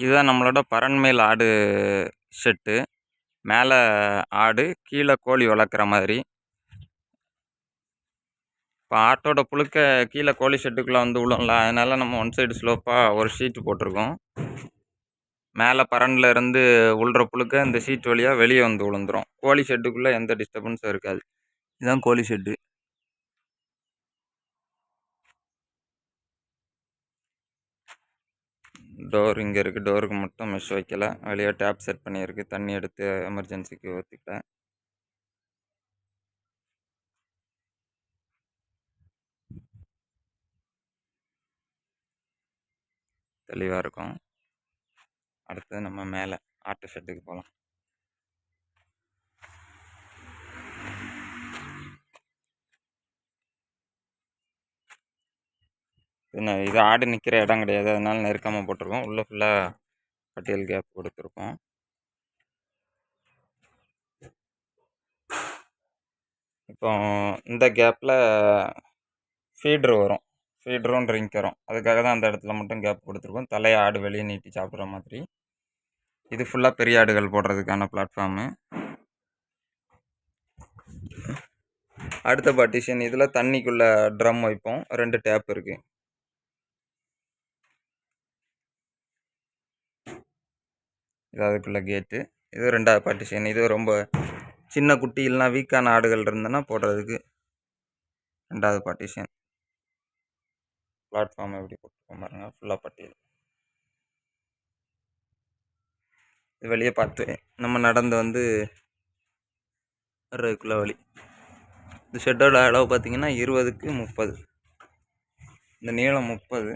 இதுதான் நம்மளோட பரண்மேல் ஆடு ஷெட்டு மேலே ஆடு கீழே கோழி வளர்க்குற மாதிரி. இப்போ ஆட்டோட புழுக்க கீழே கோழி ஷெட்டுக்குள்ளே வந்து விழும்ல அதனால் நம்ம ஒன் சைடு ஸ்லோப்பாக ஒரு ஷீட்டு போட்டிருக்கோம். மேலே பரண்டில் இருந்து உள்ற புழுக்க இந்த ஷீட் வழியாக வெளியே வந்து விழுந்துரும். கோழி ஷெட்டுக்குள்ளே எந்த டிஸ்டர்பன்ஸும் இருக்காது. இதுதான் கோழி ஷெட்டு டோர் இங்கே இருக்குது டோருக்கு மட்டும் மெஷ் வைக்கல. வெளியே டேப் செட் பண்ணியிருக்கு. தண்ணி எடுத்து எமர்ஜென்சிக்கு ஊற்றிக்கிட்டேன் தெளிவாக இருக்கும். அடுத்தது நம்ம மேலே ஆட்டு ஷெட்டுக்கு போகலாம் இது ஆடு நிற்கிற இடம் கிடையாது. அதனால நெருக்கமாக போட்டிருக்கோம். உள்ளே ஃபுல்லாக பட்டியல் கேப் கொடுத்துருக்கோம். இப்போ இந்த கேப்பில் ஃபீட்ரு வரும். ஃபீட்ரும் ட்ரிங்க் வரும். அதுக்காக தான் அந்த இடத்துல மட்டும் கேப் கொடுத்துருக்கோம். தலையை ஆடு வெளியே நீட்டி சாப்பிட்ற மாதிரி. இது ஃபுல்லாக பெரிய ஆடுகள் போடுறதுக்கான பிளாட்ஃபார்மு அடுத்த பார்ட்டிஷன் இதில் தண்ணிக்குள்ளே ட்ரம் வைப்போம். ரெண்டு டேப் இருக்குது இது அதுக்குள்ள கேட்டு இது ரெண்டாவது பார்ட்டிஷன் இது ரொம்ப சின்ன குட்டி இல்லைனா வீக்கான ஆடுகள் இருந்ததுன்னா போடுறதுக்கு ரெண்டாவது பார்ட்டிஷன் பிளாட்ஃபார்ம் எப்படி போட்டுருக்கோம் பாருங்கள் ஃபுல்லாக பட்டியல். இது வெளியே பார்த்து நம்ம நடந்து வந்து வர்றதுக்குள்ள வழி. இந்த ஷெட்டோட அளவு பார்த்திங்கன்னா இருபதுக்கு முப்பது. இந்த நீளம் முப்பது.